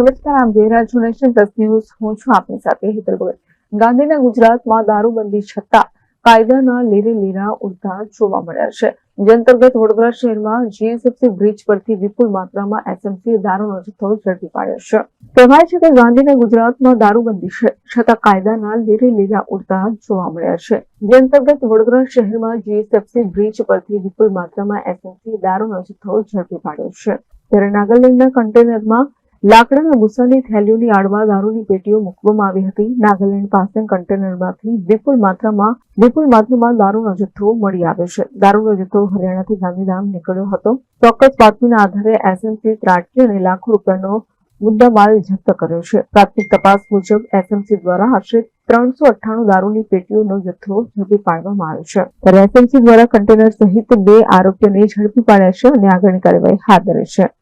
નમસ્કાર, આમ છો નેશન પ્લસ ન્યૂઝ. હું છું આપની સાથે હેતલ ભગત. ગાંધીના ગુજરાતમાં દારૂબંધી છતાં કાયદાના લીરે લીરા ઉડતા જોવા મળ્યા છે. જે અંતર્ગત વડોદરા શહેરમાં જીએસએફસી બ્રિજ પરથી વિપુલ માત્રામાં એસએમસી દારૂનો જથ્થો ઝડપી પાડ્યો છે. કહેવાય છે કે ગાંધીના ગુજરાતમાં દારૂબંધી છતાં કાયદાના લીરે લીરા ઉડતા જોવા મળ્યા છે. જે અંતર્ગત વડોદરા શહેરમાં જીએસએફસી બ્રિજ પરથી વિપુલ માત્રામાં એસએમસી દારૂનો જથ્થો ઝડપી પાડ્યો છે. ત્યારે નાગાલેન્ડના કન્ટેનરમાં લાકડાના ગુસ્સાની થેલીઓની આડમાં દારૂની પેટીઓ મૂકવામાં આવી હતી. નાગાલેન્ડ પાસે કન્ટેનરમાંથી વિપુલ માત્રામાં વિપુલ માત્રામાં દારૂનો જથ્થો મળી આવ્યો છે. દારૂનો જથ્થો હરિયાણાથી ગાંધીધામ નીકળ્યો હતો. ચોક્કસ બાતમીના આધારે એસએમસી ત્રાટકી અને લાખો રૂપિયાનો મુદ્દામાલ જપ્ત કર્યો છે. પ્રાથમિક તપાસ મુજબ એસએમસી દ્વારા આશરે ત્રણસો અઠ્ઠાણું દારૂની પેટીઓનો જથ્થો ઝડપી પાડવામાં આવ્યો છે. ત્યારે એસએમસી દ્વારા કન્ટેનર સહિત બે આરોપીઓને ઝડપી પાડ્યા છે અને આગળની કાર્યવાહી હાથ ધરી છે.